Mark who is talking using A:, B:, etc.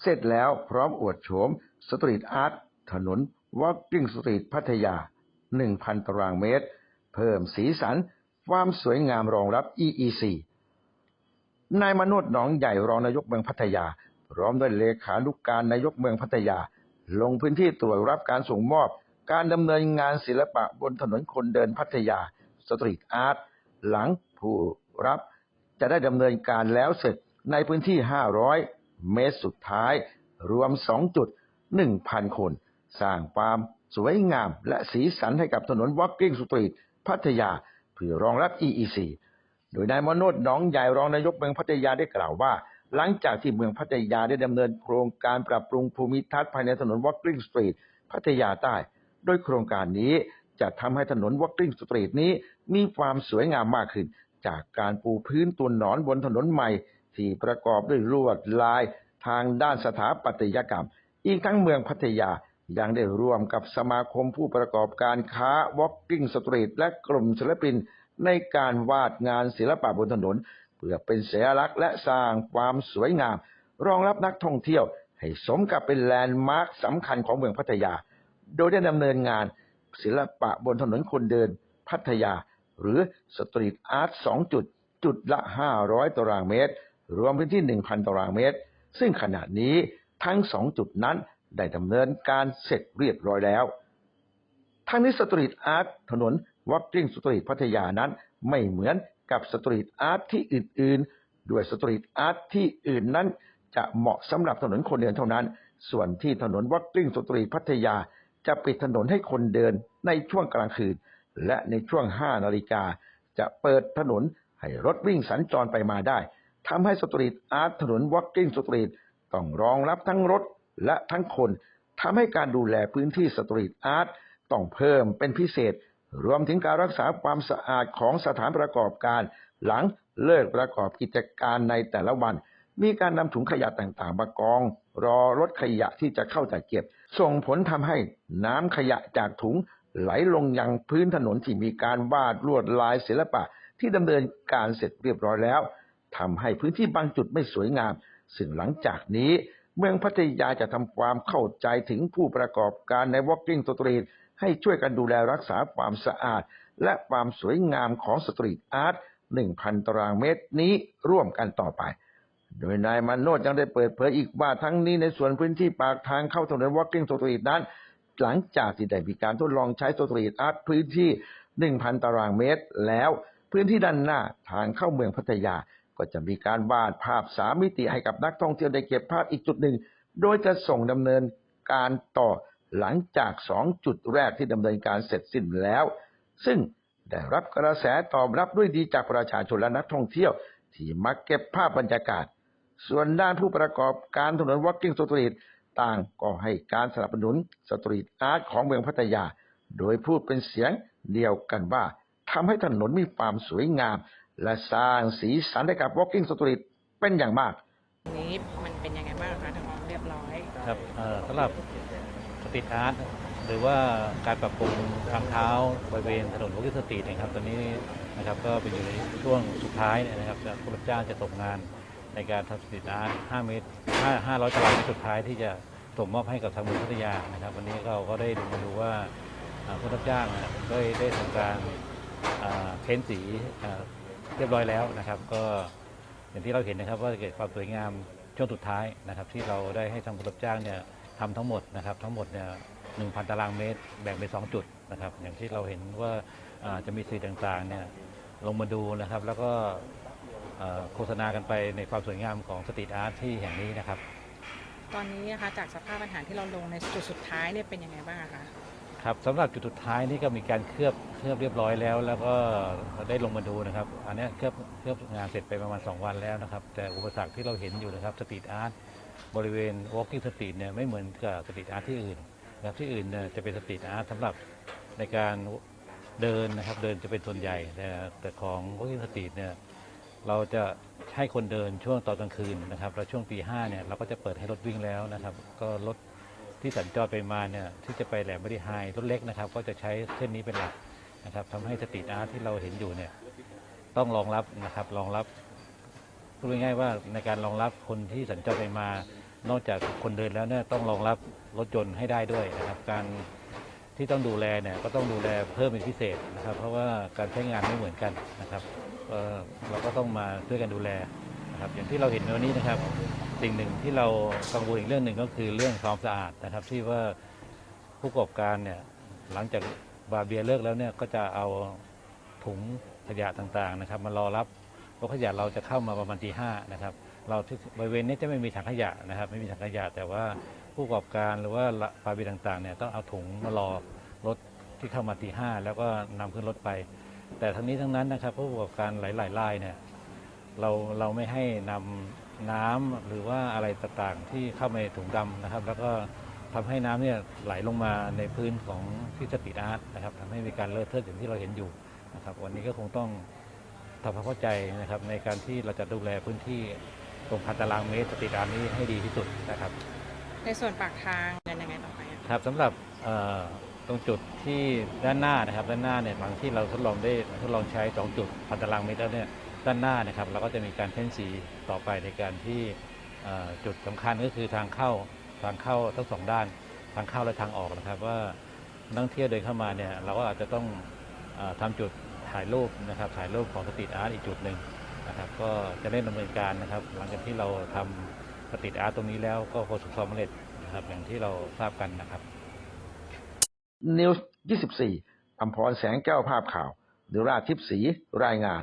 A: เสร็จแล้วพร้อมอวดโฉมสตรีทอาร์ตถนน Walking Street พัทยา 1,000 ตารางเมตร เพิ่มสีสันความสวยงามรองรับ EEC นายมโนดหนองใหญ่รองนายกเมืองพัทยา พร้อมด้วยเลขานุกการนายกเมืองพัทยา ลงพื้นที่ตรวจรับการส่งมอบ การดำเนินงานศิลปะบนถนนคนเดินพัทยา สตรีทอาร์ตหลังผู้รับจะได้ดำเนินการแล้วเสร็จในพื้นที่ 500 เมตรสุดท้าย รวม 2 จุด 1,000 คน สร้างความสวยงามและสีสันให้กับถนน Walking Street พัทยา เพื่อรองรับ EEC โดยนายมโนดหนองใหญ่รองนายกเมืองพัทยาได้กล่าวว่า หลังจากที่เมืองพัทยาได้ดำเนินโครงการปรับปรุงภูมิทัศน์ภายในถนน Walking Street พัทยาใต้ โดยโครงการนี้จะทำให้ถนน Walking Street นี้มีความสวยงามมากขึ้น จากการปูพื้นตัวหนอนบนถนนใหม่ ที่ประกอบด้วยลวดลายทางด้านสถาปัตยกรรม อีกทั้งเมืองพัทยายังได้ร่วมกับสมาคมผู้ประกอบการค้า Walking Street และกลุ่มศิลปินในการวาดงานศิลปะบนถนน เพื่อเป็นสัญลักษณ์และสร้างความสวยงาม รองรับนักท่องเที่ยว ให้สมกับเป็นแลนด์มาร์คสำคัญของเมืองพัทยา โดยได้ดำเนินงานศิลปะบนถนนคนเดินพัทยา หรือสตรีทอาร์ต2จุด จุดละ 500 ตารางเมตร รวมพื้นที่ 1,000 ตารางเมตร ซึ่งขณะนี้ทั้ง 2 จุดนั้นได้ดำเนินการเสร็จเรียบร้อยแล้ว ทั้งนี้สตรีทอาร์ตถนน Walking Street พัทยานั้นไม่เหมือนกับสตรีทอาร์ตที่อื่น ๆ ด้วยสตรีทอาร์ตที่อื่นนั้น จะเหมาะสำหรับถนนคนเดินเท่านั้น ส่วนที่ถนน Walking Street พัทยา จะปิดถนนให้คนเดินในช่วงกลางคืน และในช่วง 5 นาฬิกา จะเปิดถนนให้รถวิ่งสัญจรไปมาได้ทำให้สตรีทอาร์ตถนน Walking Street ต้องรองรับทั้งรถและทั้งคนทำให้การดูแลพื้นที่สตรีทอาร์ตต้องเพิ่มเป็นพิเศษ รวมถึงการรักษาความสะอาดของสถานประกอบการ หลังเลิกประกอบกิจการในแต่ละวัน มีการนำถุงขยะต่างๆมากอง รอรถขยะที่จะเข้าจัดเก็บ ส่งผลทำให้น้ำขยะจากถุง ไหลลงยังพื้นถนนที่มีการวาดลวดลายศิลปะที่ดำเนินการเสร็จเรียบร้อยแล้วทำให้พื้นที่บางจุดไม่สวยงาม ซึ่งหลังจากนี้เมืองพัทยาจะทำความเข้าใจถึงผู้ประกอบการใน Walking Street ให้ช่วยกันดูแลรักษาความสะอาด และความสวยงามของสตรีทอาร์ต 1,000 ตารางเมตรนี้ร่วมกันต่อไป โดยนายมาโนดยังได้เปิดเผยอีกว่าทั้งนี้ในส่วนพื้นที่ปากทางเข้าถนน Walking Street นั้น หลังจากที่ได้มีการทดลองใช้สตรีทอาร์ตพื้นที่ 1,000 ตารางเมตร แล้วพื้นที่ด้านหน้าทางเข้าเมืองพัทยา ก็จะมีการวาดภาพสามมิติให้กับนักท่องเที่ยวได้เก็บภาพอีกจุดหนึ่ง โดยจะส่งดำเนินการต่อหลังจากสองจุดแรกที่ดำเนินการเสร็จสิ้นแล้ว ซึ่งได้รับกระแสตอบรับด้วยดีจากประชาชนและนักท่องเที่ยว ที่มาเก็บภาพบรรยากาศ ส่วนด้านผู้ประกอบการถนน Walking Street ต่่างก็ให้การสนับสนุนสตรีทอาร์ตของเมืองพัทยา โดยพูดเป็นเสียงเดียวกันว่าทำให้ถนนมีความสวยงาม และสร้างสีสันให้กับ Walking Street เป็นอย่างมาก
B: นนี้มันเป็นยังไงบ้างคะทั้งเรียบร้อย
C: ครับเอ่อสำหรับสตรีทอาร์ตหรือว่าการปรับปรุงทางเท้าบริเวณถนนวอกิสตรีทนะครับตอนนี้นะครับก็เป็นอยู่ในช่วงสุดท้ายเนี่ยนะครับจะผู้รับจ้างจะตกงานในการทำสตรีทอาร์ต5เมตร5 500ตารางเมตรสุดท้ายที่จะ ส่งมอบให้กับทางเมืองพัทยานะครับ วันนี้เราก็ได้ดูมาดูว่าผู้รับจ้างได้ได้ทำการเพ้นสีเรียบร้อยแล้วนะครับ ก็อย่างที่เราเห็นนะครับว่าเกิดความสวยงามช่วงสุดท้ายนะครับ ที่เราได้ให้ทางผู้รับจ้างเนี่ยทำทั้งหมดนะครับ ทั้งหมดเนี่ย1,000ตารางเมตรแบ่งเป็น2จุดนะครับ อย่างที่เราเห็นว่าจะมีสื่อต่างๆเนี่ยลงมาดูนะครับ แล้วก็โฆษณากันไปในความสวยงามของสตรีทอาร์ตที่แห่งนี้นะครับ
B: ตอนนี้นะคะจากสภาพปัญหาที่เราลงในจุดสุดท้ายเนี่ยเป็นยังไงบ้างคะ
C: ครับสำหรับจุดสุดท้ายนี่ก็มีการเคลือบเคลือบเรียบร้อยแล้ว แล้วก็ได้ลงมาดูนะครับ อันนี้เคลือบเคลือบงานเสร็จไปประมาณ 2 วันแล้วนะครับ แต่อุปสรรคที่เราเห็นอยู่นะครับสตรีทอาร์ตบริเวณ walking street เนี่ยไม่เหมือนกับสตรีทอาร์ตที่อื่นนะครับที่อื่นเนี่ยจะเป็นสตรีทอาร์ตสำหรับในการเดินนะครับเดินจะเป็นส่วนใหญ่แต่แต่ของ walking street เนี่ย เราจะให้คนเดินช่วงตอนกลางคืนนะครับแล้วช่วงตีห้าเนี่ยเราก็จะเปิดให้รถวิ่งแล้วนะครับ ก็รถที่สัญจรไปมาเนี่ยที่จะไปแหลมบริหายรถเล็กนะครับ ก็จะใช้เส้นนี้เป็นหลักนะครับทำให้สตรีทอาร์ตที่เราเห็นอยู่เนี่ยต้องรองรับนะครับรองรับพูดง่ายๆว่าในการรองรับคนที่สัญจรไปมา นอกจากคนเดินแล้วเนี่ยต้องรองรับรถยนต์ให้ได้ด้วยนะครับ การที่ต้องดูแลเนี่ยก็ต้องดูแลเพิ่มเป็นพิเศษนะครับ เพราะว่าการใช้งานไม่เหมือนกันนะครับ เเราก็ต้องมาช่วยกันดูแลนะครับอย่างที่เราเห็นในวันนี้นะครับ สิ่งหนึ่งที่เรากังวลอีกเรื่องหนึ่งก็คือเรื่องความสะอาดนะครับ ที่ว่าผู้ประกอบการเนี่ยหลังจากบาเบียเลิกแล้วเนี่ยก็จะเอาถุงขยะต่างๆนะครับมารอรับรถขยะเราจะเข้ามาประมาณตีห้านะครับ เราที่บริเวณนี้จะไม่มีถังขยะนะครับ ไม่มีถังขยะ แต่ว่าผู้ประกอบการหรือว่าบาเบียต่างๆเนี่ยต้องเอาถุงมารอรถที่เข้ามาตีห้าแล้วก็นำขึ้นรถไป แต่ทั้งนี้ทั้งนั้นนะครับผู้ประกอบการหลายๆรายเนี่ยเราเราไม่ให้นำน้ำหรือว่าอะไรต่างๆที่เข้ามาในถุงดำนะครับ แล้วก็ทำให้น้ำเนี่ยไหลลงมาในพื้นของที่สตรีทอาร์ตนะครับทำให้มีการเลอะเทอะอย่างที่เราเห็นอยู่นะครับ วันนี้ก็คงต้องทำความเข้าใจนะครับในการที่เราจะดูแลพื้นที่ตรงพันตารางเมตรสตรีทอาร์ตนี้ให้ดีที่สุดนะครับ
B: ในส่วนปากทางเดินยังไงต่อไปอะ
C: ครับสำหรับเอ่อ ตรงจุดที่ด้านหน้านะครับ ด้านหน้าเนี่ยบางที่เราทดลองได้ทดลองใช้สองจุดพันตารางเมตรเนี่ยด้านหน้านะครับ เราก็จะมีการเพ้นสีต่อไปในการที่จุดสำคัญก็คือทางเข้าทางเข้าทั้งสองด้านทางเข้าและทางออกนะครับ ว่านักเที่ยวเดินเข้ามาเนี่ยเราก็อาจจะต้องออทำจุดถ่ายรูปนะครับถ่ายรูปของสตรีทอาร์ตอีกจุดหนึ่งนะครับ ก็จะได้ดำเนินการนะครับ หลังจากที่เราทำสตรีทอาร์ตตรงนี้แล้วก็ประสบความสำเร็จนะครับอย่างที่เราทราบกันนะครับ
A: นิวส์24อัมพรแสงแก้วภาพข่าวดิราทิพสีรายงาน